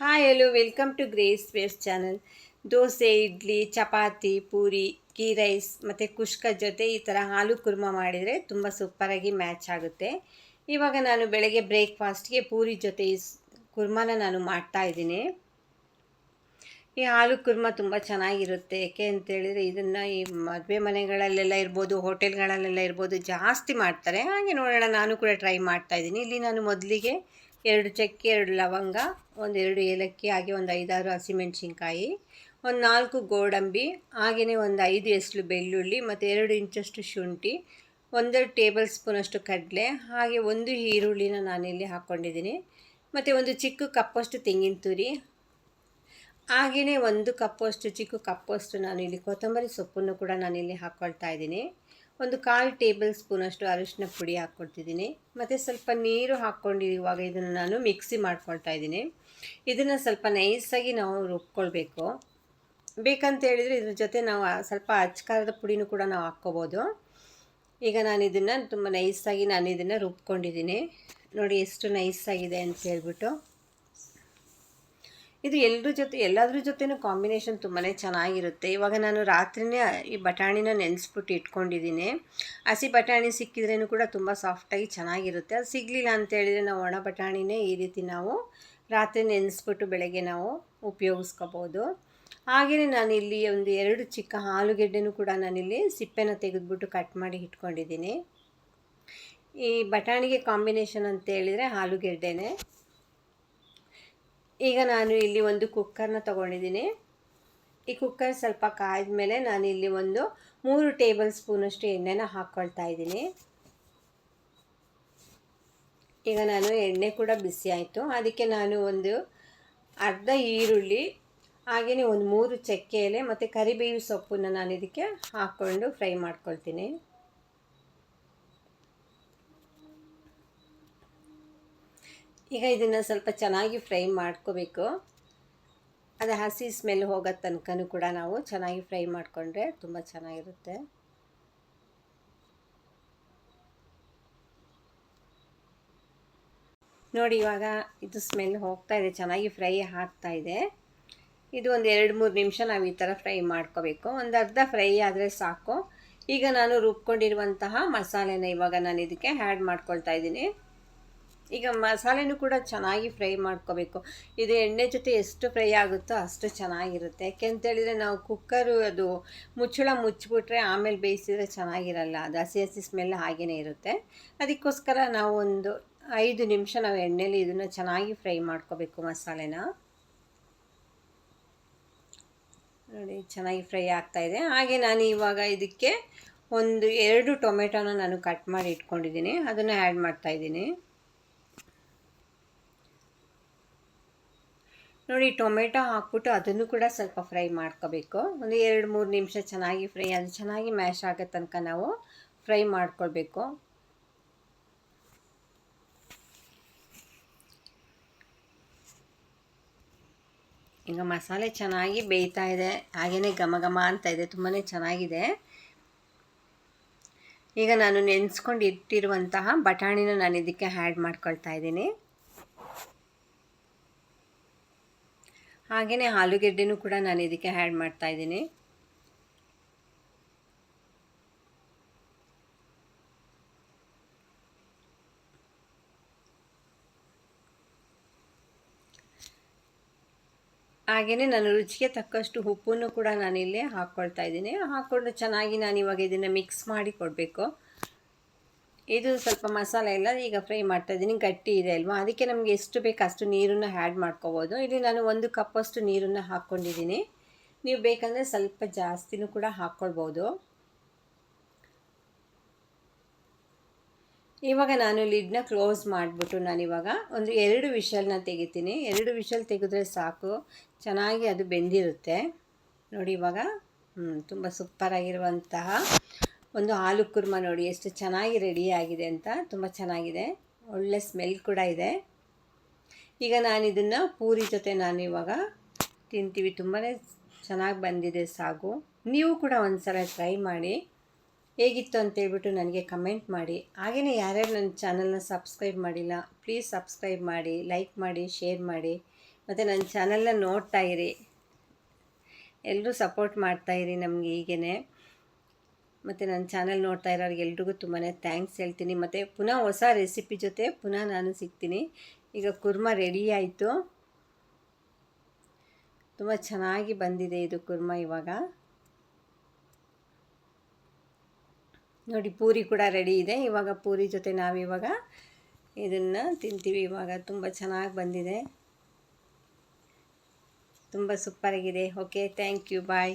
Hi hello welcome to Grace Waste channel dosa idli chapati puri ghee rice ಮತ್ತು ಕುಷ್ಕ ಜೊತೆ ಈ ಥರ ಹಾಲು ಕುರ್ಮ ಮಾಡಿದರೆ ತುಂಬ ಸೂಪರಾಗಿ ಮ್ಯಾಚ್ ಆಗುತ್ತೆ. ಇವಾಗ ನಾನು ಬೆಳಗ್ಗೆ ಬ್ರೇಕ್ಫಾಸ್ಟ್ಗೆ ಪೂರಿ ಜೊತೆ ಈ ಕುರ್ಮನ ನಾನು ಮಾಡ್ತಾ ಇದ್ದೀನಿ. ಈ ಹಾಲು ಕುರ್ಮ ತುಂಬ ಚೆನ್ನಾಗಿರುತ್ತೆ. ಏಕೆ ಅಂತೇಳಿದರೆ ಇದನ್ನು ಈ ಮದುವೆ ಮನೆಗಳಲ್ಲೆಲ್ಲ ಇರ್ಬೋದು, ಹೋಟೆಲ್ಗಳಲ್ಲೆಲ್ಲ ಇರ್ಬೋದು ಜಾಸ್ತಿ ಮಾಡ್ತಾರೆ. ಹಾಗೆ ನೋಡೋಣ, ನಾನು ಕೂಡ ಟ್ರೈ ಮಾಡ್ತಾ ಇದ್ದೀನಿ. ಇಲ್ಲಿ ನಾನು ಮೊದಲಿಗೆ ಎರಡು ಚಕ್ಕೆ, ಎರಡು ಲವಂಗ ಒಂದೆರಡು ಏಲಕ್ಕಿ, ಹಾಗೆ ಒಂದು ಐದಾರು ಹಸಿಮೆಣಸಿನ್ಕಾಯಿ ಒಂದು ನಾಲ್ಕು ಗೋಡಂಬಿ, ಹಾಗೆಯೇ ಒಂದು ಐದು ಎಸಳು ಬೆಳ್ಳುಳ್ಳಿ ಮತ್ತು ಎರಡು ಇಂಚಷ್ಟು ಶುಂಠಿ, ಒಂದೆರಡು ಟೇಬಲ್ ಸ್ಪೂನಷ್ಟು ಕಡಲೆ, ಹಾಗೆ ಒಂದು ಈರುಳ್ಳಿನ ನಾನಿಲ್ಲಿ ಹಾಕ್ಕೊಂಡಿದ್ದೀನಿ. ಮತ್ತು ಒಂದು ಚಿಕ್ಕ ಕಪ್ಪಷ್ಟು ತೆಂಗಿನ ತುರಿ, ಹಾಗೆಯೇ ಒಂದು ಕಪ್ಪಷ್ಟು, ಚಿಕ್ಕ ಕಪ್ಪಷ್ಟು ನಾನು ಇಲ್ಲಿ ಕೊತ್ತಂಬರಿ ಸೊಪ್ಪನ್ನು ಕೂಡ ನಾನಿಲ್ಲಿ ಹಾಕ್ಕೊಳ್ತಾ ಇದ್ದೀನಿ. ಒಂದು ಕಾಲು ಟೇಬಲ್ ಸ್ಪೂನಷ್ಟು ಅರಿಶಿನ ಪುಡಿ ಹಾಕ್ಕೊಡ್ತಿದ್ದೀನಿ. ಮತ್ತು ಸ್ವಲ್ಪ ನೀರು ಹಾಕ್ಕೊಂಡಿರುವಾಗ ಇದನ್ನು ನಾನು ಮಿಕ್ಸಿ ಮಾಡ್ಕೊಳ್ತಾ ಇದ್ದೀನಿ. ಇದನ್ನು ಸ್ವಲ್ಪ ನೈಸಾಗಿ ನಾವು ರುಬ್ಕೊಳ್ಬೇಕು. ಬೇಕಂತ ಹೇಳಿದರೆ ಇದ್ರ ಜೊತೆ ನಾವು ಸ್ವಲ್ಪ ಅಚ್ಕಾರದ ಪುಡಿನೂ ಕೂಡ ನಾವು ಹಾಕ್ಕೋಬೋದು. ಈಗ ನಾನು ಇದನ್ನು ತುಂಬ ನೈಸಾಗಿ ನಾನು ಇದನ್ನು ರುಬ್ಕೊಂಡಿದ್ದೀನಿ. ನೋಡಿ ಎಷ್ಟು ನೈಸಾಗಿದೆ ಅಂತ ಹೇಳ್ಬಿಟ್ಟು. ಇದು ಎಲ್ಲರ ಜೊತೆ, ಎಲ್ಲದ್ರ ಜೊತೆನೂ ಕಾಂಬಿನೇಷನ್ ತುಂಬಾ ಚೆನ್ನಾಗಿರುತ್ತೆ. ಇವಾಗ ನಾನು ರಾತ್ರಿನೇ ಈ ಬಟಾಣಿನ ನೆನೆಸ್ಬಿಟ್ಟು ಇಟ್ಕೊಂಡಿದ್ದೀನಿ. ಹಸಿ ಬಟಾಣಿ ಸಿಕ್ಕಿದ್ರೂ ಕೂಡ ತುಂಬ ಸಾಫ್ಟಾಗಿ ಚೆನ್ನಾಗಿರುತ್ತೆ. ಅದು ಸಿಗಲಿಲ್ಲ ಅಂತ ಹೇಳಿದರೆ ನಾವು ಒಣ ಬಟಾಣಿನೇ ಈ ರೀತಿ ನಾವು ರಾತ್ರಿ ನೆನೆಸ್ಬಿಟ್ಟು ಬೆಳಗ್ಗೆ ನಾವು ಉಪಯೋಗಿಸ್ಕೋಬೋದು. ಹಾಗೆಯೇ ನಾನಿಲ್ಲಿ ಒಂದು ಎರಡು ಚಿಕ್ಕ ಆಲೂಗೆಡ್ಡೆನೂ ಕೂಡ ನಾನಿಲ್ಲಿ ಸಿಪ್ಪೆನ ತೆಗೆದುಬಿಟ್ಟು ಕಟ್ ಮಾಡಿ ಇಟ್ಕೊಂಡಿದ್ದೀನಿ. ಈ ಬಟಾಣಿಗೆ ಕಾಂಬಿನೇಷನ್ ಅಂತ ಹೇಳಿದರೆ ಆಲೂಗೆಡ್ಡೆನೇ. ಈಗ ನಾನು ಇಲ್ಲಿ ಒಂದು ಕುಕ್ಕರ್ನ ತಗೊಂಡಿದ್ದೀನಿ. ಈ ಕುಕ್ಕರ್ ಸ್ವಲ್ಪ ಕಾಯ್ದ ಮೇಲೆ ನಾನು ಇಲ್ಲಿ ಒಂದು ಮೂರು ಟೇಬಲ್ ಸ್ಪೂನಷ್ಟು ಎಣ್ಣೆನ ಹಾಕ್ಕೊಳ್ತಾ ಇದ್ದೀನಿ. ಈಗ ನಾನು ಎಣ್ಣೆ ಕೂಡ ಬಿಸಿ ಆಯಿತು. ಅದಕ್ಕೆ ನಾನು ಒಂದು ಅರ್ಧ ಈರುಳ್ಳಿ ಹಾಗೆಯೇ ಒಂದು ಮೂರು ಚಕ್ಕೆ ಎಲೆ ಮತ್ತು ಕರಿಬೇವು ಸೊಪ್ಪನ್ನು ನಾನು ಇದಕ್ಕೆ ಹಾಕ್ಕೊಂಡು ಫ್ರೈ ಮಾಡ್ಕೊಳ್ತೀನಿ. ಈಗ ಇದನ್ನು ಸ್ವಲ್ಪ ಚೆನ್ನಾಗಿ ಫ್ರೈ ಮಾಡ್ಕೋಬೇಕು. ಅದು ಹಸಿ ಸ್ಮೆಲ್ ಹೋಗೋ ತನಕನೂ ಕೂಡ ನಾವು ಚೆನ್ನಾಗಿ ಫ್ರೈ ಮಾಡಿಕೊಂಡ್ರೆ ತುಂಬ ಚೆನ್ನಾಗಿರುತ್ತೆ. ನೋಡಿ ಇವಾಗ ಇದು ಸ್ಮೆಲ್ ಹೋಗ್ತಾ ಇದೆ, ಚೆನ್ನಾಗಿ ಫ್ರೈ ಆಗ್ತಾ ಇದೆ. ಇದು ಒಂದು ಎರಡು ಮೂರು ನಿಮಿಷ ನಾವು ಈ ಥರ ಫ್ರೈ ಮಾಡ್ಕೋಬೇಕು. ಒಂದು ಅರ್ಧ ಫ್ರೈ ಆದರೆ ಸಾಕು. ಈಗ ನಾನು ರುಬ್ಕೊಂಡಿರುವಂತಹ ಮಸಾಲೆನ ಇವಾಗ ನಾನು ಇದಕ್ಕೆ ಆ್ಯಡ್ ಮಾಡ್ಕೊಳ್ತಾ ಇದ್ದೀನಿ. ಈಗ ಮಸಾಲೆನೂ ಕೂಡ ಚೆನ್ನಾಗಿ ಫ್ರೈ ಮಾಡ್ಕೋಬೇಕು. ಇದು ಎಣ್ಣೆ ಜೊತೆ ಎಷ್ಟು ಫ್ರೈ ಆಗುತ್ತೋ ಅಷ್ಟು ಚೆನ್ನಾಗಿರುತ್ತೆ. ಯಾಕೆ ಅಂತೇಳಿದರೆ ನಾವು ಕುಕ್ಕರು ಅದು ಮುಚ್ಚಳ ಮುಚ್ಚಿಬಿಟ್ರೆ ಆಮೇಲೆ ಬೇಯಿಸಿದರೆ ಚೆನ್ನಾಗಿರಲ್ಲ. ಅದು ಹಸಿ ಹಸಿ ಸ್ಮೆಲ್ ಹಾಗೆಯೇ ಇರುತ್ತೆ. ಅದಕ್ಕೋಸ್ಕರ ನಾವು ಒಂದು ಐದು ನಿಮಿಷ ನಾವು ಎಣ್ಣೆಲಿ ಇದನ್ನು ಚೆನ್ನಾಗಿ ಫ್ರೈ ಮಾಡ್ಕೋಬೇಕು ಮಸಾಲೆನ. ನೋಡಿ, ಚೆನ್ನಾಗಿ ಫ್ರೈ ಆಗ್ತಾಯಿದೆ ಹಾಗೆ ನಾನು ಇವಾಗ ಇದಕ್ಕೆ ಒಂದು ಎರಡು ಟೊಮೆಟೊನ ನಾನು ಕಟ್ ಮಾಡಿ ಇಟ್ಕೊಂಡಿದ್ದೀನಿ. ಅದನ್ನು ಆ್ಯಡ್ ಮಾಡ್ತಾಯಿದ್ದೀನಿ ನೋಡಿ, ಟೊಮೆಟೊ ಹಾಕ್ಬಿಟ್ಟು ಅದನ್ನು ಕೂಡ ಸ್ವಲ್ಪ ಫ್ರೈ ಮಾಡ್ಕೋಬೇಕು. ಒಂದು ಎರಡು, ಮೂರು ನಿಮಿಷ ಚೆನ್ನಾಗಿ ಫ್ರೈ, ಅದು ಚೆನ್ನಾಗಿ ಮ್ಯಾಶ್ ಆಗೋ ತನಕ ನಾವು ಫ್ರೈ ಮಾಡ್ಕೊಳ್ಬೇಕು. ಈಗ ಮಸಾಲೆ ಚೆನ್ನಾಗಿ ಬೇಯ್ತಾ ಇದೆ. ಹಾಗೆಯೇ ಘಮ ಘಮ ಅಂತ ಇದೆ. ತುಂಬಾ ಚೆನ್ನಾಗಿದೆ. ಈಗ ನಾನು ನೆನೆಸ್ಕೊಂಡು ಇಟ್ಟಿರುವಂತಹ ಬಟಾಣಿನ ನಾನು ಇದಕ್ಕೆ ಆ್ಯಡ್ ಮಾಡ್ಕೊಳ್ತಾ ಇದ್ದೀನಿ. ಹಾಗೆಯೇ ಆಲೂಗೆಡ್ಡೆನೂ ಕೂಡ ನಾನು ಇದಕ್ಕೆ ಆ್ಯಡ್ ಮಾಡ್ತಾ ಇದ್ದೀನಿ. ಹಾಗೆಯೇ ನಾನು ರುಚಿಗೆ ತಕ್ಕಷ್ಟು ಉಪ್ಪನ್ನು ಕೂಡ ನಾನಿಲ್ಲಿ ಹಾಕ್ಕೊಳ್ತಾ ಇದ್ದೀನಿ. ಹಾಕ್ಕೊಂಡು ಚೆನ್ನಾಗಿ ನಾನು ಇವಾಗ ಇದನ್ನು ಮಿಕ್ಸ್ ಮಾಡಿ ಕೊಡಬೇಕು. ಇದು ಸ್ವಲ್ಪ ಮಸಾಲೆ ಎಲ್ಲ ಈಗ ಫ್ರೈ ಮಾಡ್ತಾ ಇದ್ದೀನಿ. ಗಟ್ಟಿ ಇದೆ ಅಲ್ವಾ? ಅದಕ್ಕೆ ನಮಗೆ ಎಷ್ಟು ಬೇಕು ಅಷ್ಟು ನೀರನ್ನು ಆ್ಯಡ್ ಮಾಡ್ಕೋಬೋದು. ಇಲ್ಲಿ ನಾನು ಒಂದು ಕಪ್ಪಷ್ಟು ನೀರನ್ನು ಹಾಕ್ಕೊಂಡಿದ್ದೀನಿ ನೀವು ಬೇಕಂದರೆ ಸ್ವಲ್ಪ ಜಾಸ್ತಿನೂ ಕೂಡ ಹಾಕ್ಕೊಳ್ಬೋದು ಇವಾಗ ನಾನು ಲಿಡ್ನ ಕ್ಲೋಸ್ ಮಾಡಿಬಿಟ್ಟು ನಾನಿವಾಗ ಒಂದು ಎರಡು ವಿಷಲ್ನ ತೆಗಿತೀನಿ. ಎರಡು ವಿಷಲ್ ತೆಗೆದ್ರೆ ಸಾಕು. ಚೆನ್ನಾಗಿ ಅದು ಬೆಂದಿರುತ್ತೆ. ನೋಡಿ ಇವಾಗ ಹ್ಞೂ ತುಂಬ ಸೂಪರಾಗಿರುವಂತಹ ಒಂದು ಹಾಲು ಕುರ್ಮ ನೋಡಿ, ಎಷ್ಟು ಚೆನ್ನಾಗಿ ರೆಡಿಯಾಗಿದೆ ಅಂತ, ತುಂಬ ಚೆನ್ನಾಗಿದೆ. ಒಳ್ಳೆ ಸ್ಮೆಲ್ ಕೂಡ ಇದೆ. ಈಗ ನಾನು ಇದನ್ನು ಪೂರಿ ಜೊತೆ ನಾನು ಇವಾಗ ತಿಂತೀವಿ. ತುಂಬಾ ಚೆನ್ನಾಗಿ ಬಂದಿದೆ ಸಾಗು. ನೀವು ಕೂಡ ಒಂದು ಸಲ ಟ್ರೈ ಮಾಡಿ. ಹೇಗಿತ್ತು ಅಂತೇಳ್ಬಿಟ್ಟು ನನಗೆ ಕಮೆಂಟ್ ಮಾಡಿ. ಹಾಗೆಯೇ ಯಾರ್ಯಾರು ನನ್ನ ಚಾನಲ್ನ ಸಬ್ಸ್ಕ್ರೈಬ್ ಮಾಡಿಲ್ಲ ಪ್ಲೀಸ್ ಸಬ್ಸ್ಕ್ರೈಬ್ ಮಾಡಿ ಲೈಕ್ ಮಾಡಿ ಶೇರ್ ಮಾಡಿ. ಮತ್ತು ನನ್ನ ಚಾನಲ್ನ ನೋಡ್ತಾ ಇರಿ. ಎಲ್ಲರೂ ಸಪೋರ್ಟ್ ಮಾಡ್ತಾಯಿರಿ ನಮಗೆ ಹೀಗೇ ಮತ್ತು ನನ್ನ ಚಾನಲ್ ನೋಡ್ತಾ ಎಲ್ರಿಗೂ ತುಂಬಾ ಥ್ಯಾಂಕ್ಸ್ ಹೇಳ್ತೀನಿ. ಮತ್ತು ಪುನಃ ಹೊಸ ರೆಸಿಪಿ ಜೊತೆ ಪುನಃ ನಾನು ಸಿಗ್ತೀನಿ. ಈಗ ಕುರ್ಮ ರೆಡಿ ಆಯಿತು. ತುಂಬ ಚೆನ್ನಾಗಿ ಬಂದಿದೆ ಇದು ಕುರ್ಮ ಇವಾಗ. ನೋಡಿ, ಪೂರಿ ಕೂಡ ರೆಡಿ ಇದೆ. ಇವಾಗ ಪೂರಿ ಜೊತೆ ನಾವಿವಾಗ ಇದನ್ನು ತಿಂತೀವಿ. ಇವಾಗ ತುಂಬ ಚೆನ್ನಾಗಿ ಬಂದಿದೆ. ತುಂಬ ಸೂಪರಾಗಿದೆ ಓಕೆ ಥ್ಯಾಂಕ್ ಯು ಬಾಯ್